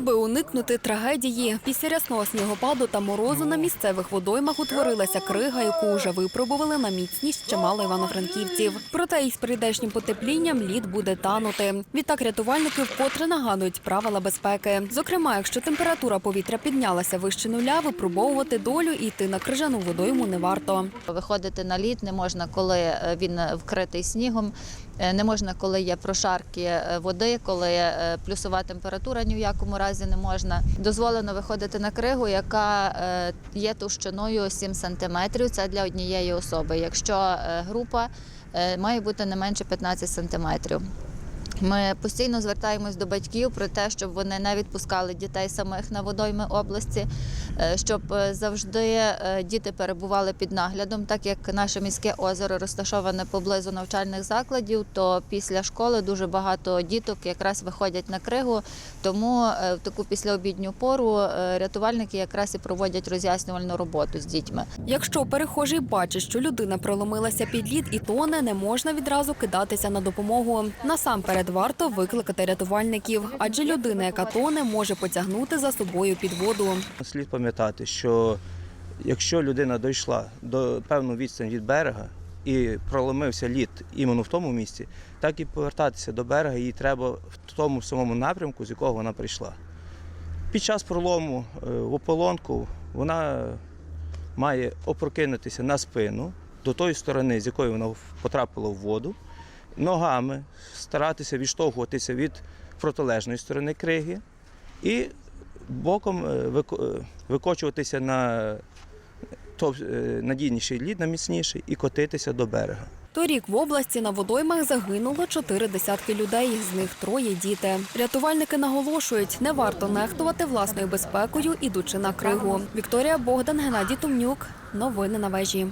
Аби уникнути трагедії, після рясного снігопаду та морозу на місцевих водоймах утворилася крига, яку вже випробували на міцність чимало івано-франківців. Проте із прийдешнім потеплінням лід буде танути. Відтак рятувальники вкотре нагадують правила безпеки. Зокрема, якщо температура повітря піднялася вище нуля, випробовувати долю і йти на крижану водойму не варто. Виходити на лід не можна, коли е, він вкритий снігом, е, не можна, коли є прошарки е, води, коли е, плюсова температура ні в якому разі не можна. Дозволено виходити на кригу, яка е, є товщиною 7 см. Це для однієї особи. Якщо е, група е, має бути не менше 15 см. Ми постійно звертаємось до батьків про те, щоб вони не відпускали дітей самих на водойми області, щоб е, завжди е, діти перебували під наглядом, так як наше міське озеро розташоване поблизу навчальних закладів, то після школи дуже багато діток якраз виходять на кригу. Тому е, в таку післяобідню пору е, рятувальники якраз і проводять роз'яснювальну роботу з дітьми. Якщо перехожий бачить, що людина проломилася під лід і тоне, не можна відразу кидатися на допомогу. Насамперед варто викликати рятувальників, адже людина, яка тоне, може потягнути за собою під воду. Слід пам'ятати, що якщо людина дійшла до певної відстані від берега і проломився лід іменно в тому місці, так і повертатися до берега їй треба в тому самому напрямку, з якого вона прийшла. Під час пролому е, в ополонку вона має опрокинутися на спину до тої сторони, з якої вона потрапила в воду, ногами старатися відштовхуватися від протилежної сторони криги і боком е, е, викочуватися на е, надійніший лід, на міцніший, і котитися до берега. Торік в області на водоймах загинуло чотири десятки людей, з них троє діти. Рятувальники наголошують, не варто нехтувати власною безпекою, ідучи на кригу. Вікторія Богдан, Геннадій Тумнюк. Новини на вежі.